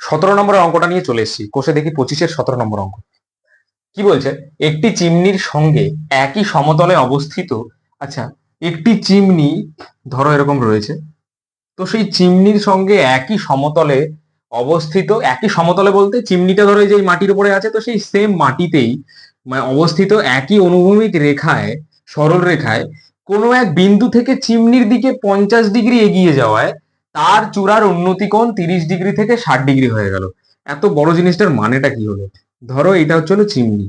সতেরো নম্বরের অঙ্কটা নিয়ে চলে এসেছি। কোষে দেখি পঁচিশের সতেরো নম্বর অঙ্ক। কি বলছে? একটি চিমনির সঙ্গে একই সমতলে অবস্থিত আচ্ছা একটি চিমনি, ধরো এরকম রয়েছে, তো সেই চিমনির সঙ্গে একই সমতলে অবস্থিত, একই সমতলে বলতে চিমনিটা ধরো যে মাটির উপরে আছে, তো সেই সেম মাটিতেই মানে অবস্থিত একই অনুভূমিক রেখায়, সরল রেখায় কোনো এক বিন্দু থেকে চিমনির দিকে পঞ্চাশ ডিগ্রি এগিয়ে যাওয়ায় তার চূড়ার উন্নতি কোণ তিরিশ ডিগ্রি থেকে ষাট ডিগ্রি হয়ে গেল। এত বড় জিনিসটার মানেটা কি হলো? ধরো এটা হচ্ছে হলো চিমনি,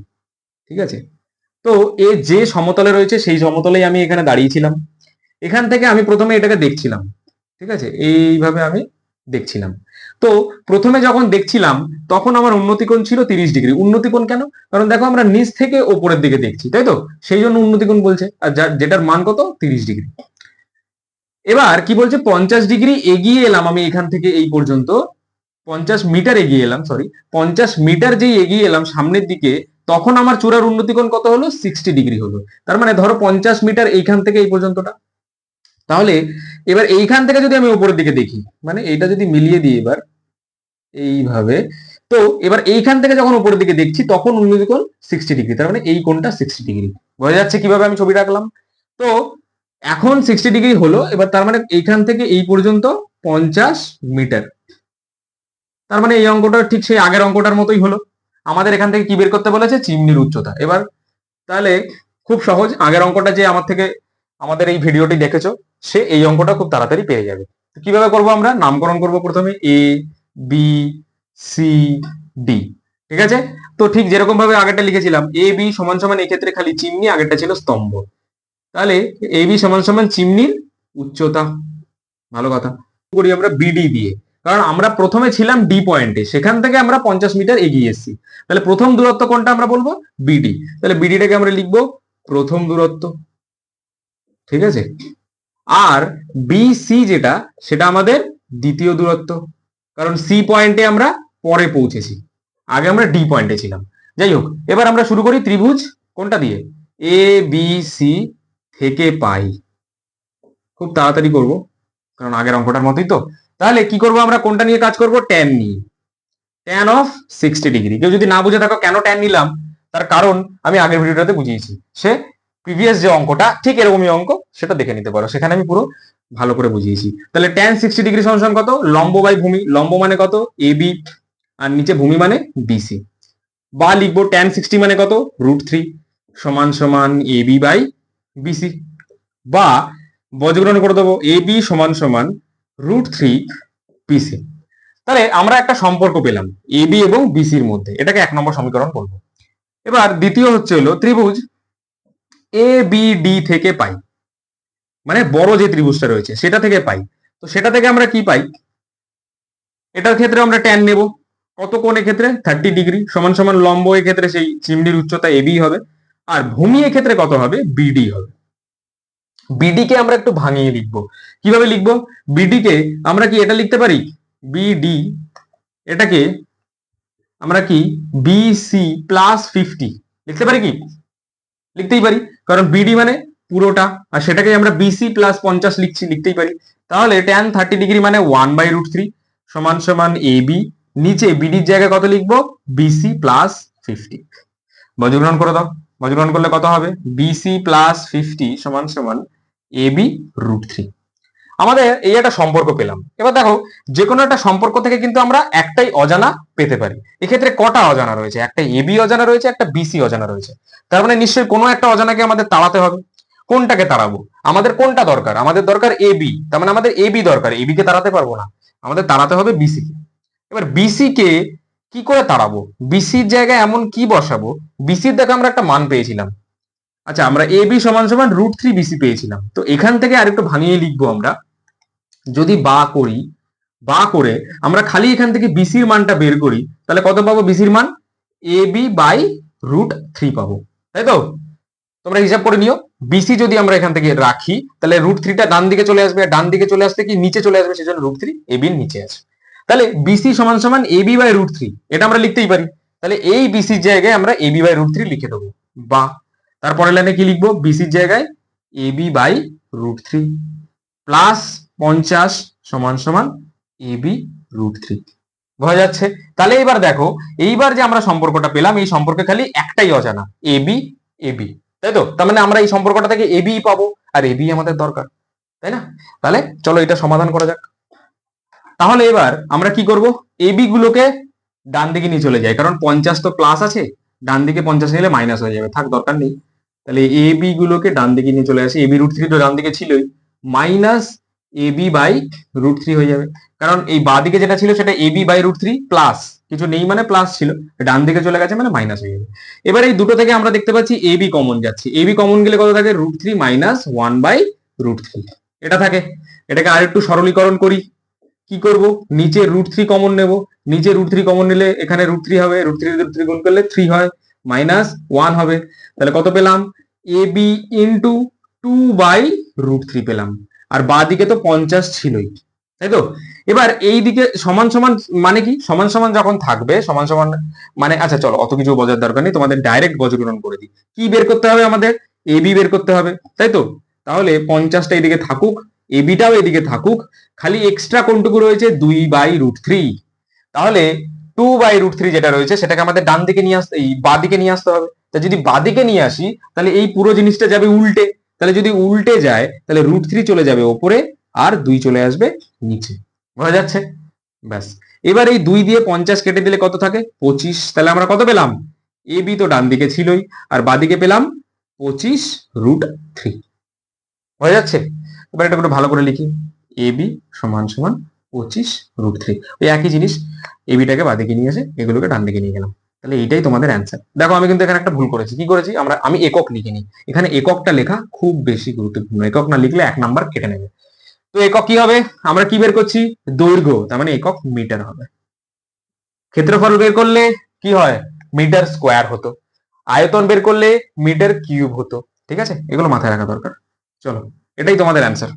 ঠিক আছে? তো এ যে সমতলে রয়েছে সেই সমতলেই আমি এখানে দাঁড়িয়েছিলাম। এখান থেকে আমি প্রথমে এটাকে দেখছিলাম, ঠিক আছে? এইভাবে আমি দেখছিলাম। তো প্রথমে যখন দেখছিলাম, তখন আমার উন্নতিকোণ ছিল তিরিশ ডিগ্রি। উন্নতিকোণ কেন? কারণ দেখো আমরা নিচ থেকে ওপরের দিকে দেখছি, তাই তো? সেই জন্য উন্নতিকোণ বলছে। আর যেটার মান কত? তিরিশ ডিগ্রি। এবার কি বলছে? পঞ্চাশ ডিগ্রি এগিয়ে এলাম আমি এখান থেকে এই পর্যন্ত। পঞ্চাশ মিটার এগিয়ে এলাম সরি পঞ্চাশ মিটার যেই এগিয়ে এলাম সামনের দিকে, তখন আমার চূড়ার উন্নতিকোণ কত হলো? সিক্সটি ডিগ্রি হলো। তার মানে ধরো পঞ্চাশ মিটার এইখান থেকে এই পর্যন্তটা। তাহলে এবার এইখান থেকে যদি আমি উপরের দিকে দেখি মানে এইটা যদি মিলিয়ে দিই এবার, এইভাবে। তো এবার এইখান থেকে যখন উপরের দিকে দেখছি, তখন উন্নতি কোণ সিক্সটি ডিগ্রি, তার মানে এই কোণটা সিক্সটি ডিগ্রি। বোঝা যাচ্ছে কীভাবে আমি ছবি রাখলাম? তো এখন সিক্সটি ডিগ্রি হলো, এবার তার মানে এইখান থেকে এই পর্যন্ত পঞ্চাশ মিটার। তার মানে এই অঙ্কটা ঠিক সেই আগের অঙ্কটার মতোই হলো। আমাদের এখান থেকে কি বের করতে বলেছে? চিমনির উচ্চতা। এবার তাহলে খুব সহজ, আগের অঙ্কটা যে আমার থেকে আমাদের এই ভিডিওটি দেখেছ, সে এই অঙ্কটা খুব তাড়াতাড়ি পেয়ে যাবে। কীভাবে করব আমরা? নামকরণ করব প্রথমে এ বি সি ডি ঠিক আছে? তো ঠিক যেরকম ভাবে আগেরটা লিখেছিলাম এ বি সমান সমান এক্ষেত্রে খালি চিমনি, আগেরটা ছিল স্তম্ভ। তাহলে এ বি সমান সমান চিমনির উচ্চতা। ভালো কথা। করি আমরা বিডি দিয়ে। কারণ আমরা প্রথমে ছিলাম ডি পয়েন্টে সেখান থেকে আমরা পঞ্চাশ মিটার এগিয়ে এসেছি। তাহলে প্রথম দূরত্ব কোনটা আমরা বলব? বিডি তাহলে বিডিটাকে আমরা লিখব প্রথম দূরত্ব। ঠিক আছে? আর বিসি যেটা, সেটা আমাদের দ্বিতীয় দূরত্ব। কারণ সি পয়েন্টে আমরা পরে পৌঁছেছি। আগে আমরা ডি পয়েন্টে ছিলাম। যাই হোক, এবার আমরা শুরু করি ত্রিভুজ কোনটা দিয়ে? এ বি সি থেকে পাই। খুব তাড়াতাড়ি করব, কারণ আগের অঙ্কটার মতোই তো। তাহলে কি করব আমরা? কোনটা নিয়ে কাজ করব? ট্যান নিয়ে। ট্যান অফ সিক্সটি ডিগ্রি কেউ যদি না বুঝে থাকো কেন ট্যান নিলাম, তার কারণ আমি আগের ভিডিওটাতে বুঝিয়েছি। সে প্রিভিয়াস যে অঙ্কটা, ঠিক এরকমই অঙ্ক, সেটা দেখে নিতে পারো। সেখানে আমি পুরো ভালো করে বুঝিয়েছি। তাহলে ট্যান সিক্সটি ডিগ্রি সমান কত? লম্ব বাই ভূমি। লম্ব মানে কত? এ বি আর নিচে ভূমি মানে বিসি বা লিখব ট্যান সিক্সটি মানে কত? রুট থ্রি সমান সমান এ বি বাই বিসি বা বজ্রগ্রহণ করে দেবো এ বি সমান সমান রুট থ্রি বিসি তাহলে আমরা একটা সম্পর্ক পেলাম এ বি এবং বিসির মধ্যে। এটাকে এক নম্বর সমীকরণ বলব। এবার দ্বিতীয় হচ্ছে হলো ত্রিভুজ এ বি ডি থেকে পাই। মানে বড় যে ত্রিভুজটা রয়েছে, সেটা থেকে পাই। তো সেটা থেকে আমরা কি পাই? এটার ক্ষেত্রে আমরা ট্যান নেব। কত কোণ ক্ষেত্রে? থার্টি ডিগ্রি সমান সমান লম্ব ক্ষেত্রে সেই চিমনির উচ্চতা এবি হবে। আর ভূমি ক্ষেত্রে কত হবে? বিডি হবে। বিডি কে আমরা একটু ভাঙিয়ে লিখব। কীভাবে লিখব? বিডি কে আমরা কি এটা লিখতে পারি? বিডি এটাকে আমরা কি বিসি প্লাস ফিফটি লিখতে পারি কি? লিখতেই পারি। কারণ বিডি মানে পুরোটা, আর সেটাকে আমরা বিসি প্লাস পঞ্চাশ লিখছি, লিখতেই পারি। তাহলে ট্যান থার্টি ডিগ্রি মানে ওয়ান বাই রুট থ্রি সমান সমান এ বি নিচে বিডির জায়গায় কত লিখব? বিসি প্লাস ফিফটি বজ্রগ্রহণ করে দাও। বজ্রগ্রহণ করলে কত হবে? বিসি প্লাস ফিফটি সমান সমান এ বি রুট থ্রি আমাদের এই একটা সম্পর্ক পেলাম। এবার দেখো যে কোনো একটা সম্পর্ক থেকে কিন্তু আমরা একটাই অজানা পেতে পারি। এক্ষেত্রে কটা অজানা রয়েছে? একটা এবি অজানা রয়েছে, একটা বিসি অজানা রয়েছে। তার মানে নিশ্চয়ই কোনো একটা অজানাকে আমাদের তাড়াতে হবে। কোনটাকে তাড়াবো? আমাদের কোনটা দরকার? আমাদের দরকার এ বি তার মানে আমাদের এ বি দরকার। এবি কে তাড়াতে পারব না। আমাদের তাড়াতে হবে বিসি কে। এবার বিসি কে কি করে তাড়াবো? বিসির জায়গায় এমন কি বসাবো? বিসির দেখে আমরা একটা মান পেয়েছিলাম। আচ্ছা আমরা এ বি সমান সমান রুট থ্রি বিসি পেয়েছিলাম। তো এখান থেকে আরেকটু ভাঙিয়ে লিখব আমরা। যদি বা করি, বা করে আমরা খালি এখান থেকে বিসির মানটা বের করি, তাহলে কত পাবো বিসির মান? A B by root three পাবো। তাই তো? তোমরা হিসাব করে নিও। বিসি যদি আমরা এখান থেকে রাখি, তাহলে রুট থ্রিটা ডান দিকে চলে আসবে ডান দিকে চলে আসতে কি? নিচে চলে আসবে, সেজন্য রুট থ্রি এ বির নিচে আছে। তাহলে বিসি সমান সমান A B by root three এটা আমরা লিখতেই পারি। তাহলে এই বিসির জায়গায় আমরা A B by root three লিখে দেবো। বা তারপরে লাইনে কি লিখব? বিসির জায়গায় A B by root three plus পঞ্চাশ সমান সমান এ বি রুট থ্রি বোঝা যাচ্ছে? তাহলে এবার দেখো, এইবার যে আমরা সম্পর্কটা পেলাম, এই সম্পর্কে খালি একটাই অজানা এ বি এ বি তাই তো? তার মানে আমরা এই সম্পর্কটা থেকে এ বি পাবো, আর এ বি আমাদের দরকার, তাই না? তাহলে চলো এটা সমাধান করা যাক। তাহলে এবার আমরা কি করব? এ বি গুলোকে ডান দিকে নিয়ে চলে যাই। কারণ পঞ্চাশ তো প্লাস আছে, ডান দিকে পঞ্চাশ নিলে মাইনাস হয়ে যাবে, থাক দরকার নেই। তাহলে এ বি গুলোকে ডান দিকে নিয়ে চলে আসি। এবি রুট থ্রি তো ডান দিকে ছিলই। Minus A B by root three হয়ে যাবে। কারণ এই বাঁ দিকে যেটা ছিল সেটা A B by root three plus কিছু নেই মানে প্লাস ছিল। ডান দিকে চলে গেছে মানে মাইনাস হয়ে যাবে। এবার এই দুটো থেকে আমরা দেখতে পাচ্ছি এ বি কমন যাচ্ছে। এ বি কমন গেলে কত থাকে? Root three minus one by root three এটা থাকে। এটাকে আর একটু সরলীকরণ করি। কি করব? নিচে রুট থ্রি কমন নেব। নিচে রুট থ্রি কমন নিলে এখানে রুট থ্রি হবে রুট থ্রি রুট থ্রি গুণ করলে থ্রি হয় মাইনাস ওয়ান হবে। তাহলে কত পেলাম? A B into two by root three পেলাম। আর বাঁ দিকে তো পঞ্চাশ ছিলই, তাই তো? এবার এই দিকে সমান সমান মানে কি? সমান সমান যখন থাকবে, সমান সমান মানে আচ্ছা চলো, অত কিছু বোঝার দরকার নেই, তোমাদের ডাইরেক্ট বজ্রগ্রহণ করে দিই। কি বের করতে হবে আমাদের? এ বি বের করতে হবে, তাই তো? তাহলে পঞ্চাশটা এদিকে থাকুক এ বিটাও এদিকে থাকুক, খালি এক্সট্রা কোনটুকু রয়েছে? দুই বাই রুট থ্রি তাহলে টু বাই রুট থ্রি যেটা রয়েছে, সেটাকে আমাদের ডান দিকে নিয়ে আসতে এই বা দিকে নিয়ে আসতে হবে। তা যদি বাদিকে নিয়ে আসি, তাহলে এই পুরো জিনিসটা যাবে উল্টে। তাহলে যদি উল্টে যায়, তাহলে রুট থ্রি চলে যাবে ওপরে, আর দুই চলে আসবে নিচে। বোঝা যাচ্ছে? ব্যাস। এবার এই দুই দিয়ে পঞ্চাশ কেটে দিলে কত থাকে? পঁচিশ। তাহলে আমরা কত পেলাম? এ বি তো ডান দিকে ছিলই, আর বাদিকে পেলাম পঁচিশ রুট থ্রি বোঝা যাচ্ছে? এবার এটা একটু ভালো করে লিখি। এ বি সমান সমান পঁচিশ রুট থ্রি ওই একই জিনিস এ বিটাকে বাদিকে নিয়ে এসে এগুলোকে ডান দিকে নিয়ে গেলাম। তাহলে এইটাই তোমাদের অ্যান্সার দেখো আমি কিন্তু এখানে একটা ভুল করেছি। কি করেছি? আমরা, আমি একক লিখিনি। এখানে এককটা লেখা খুব বেশি গুরুত্বপূর্ণ। একক না লিখলে এক নাম্বার কেটে নেবে। তো একক কি হবে? আমরা কি বের করছি? দৈর্ঘ্য, তার মানে একক মিটার হবে। ক্ষেত্রফল বের করলে কি হয়? মিটার স্কোয়ার হতো। আয়তন বের করলে মিটার কিউব হতো। ঠিক আছে? এগুলো মাথায় রাখা দরকার। চলো। এটাই তোমাদের অ্যান্সার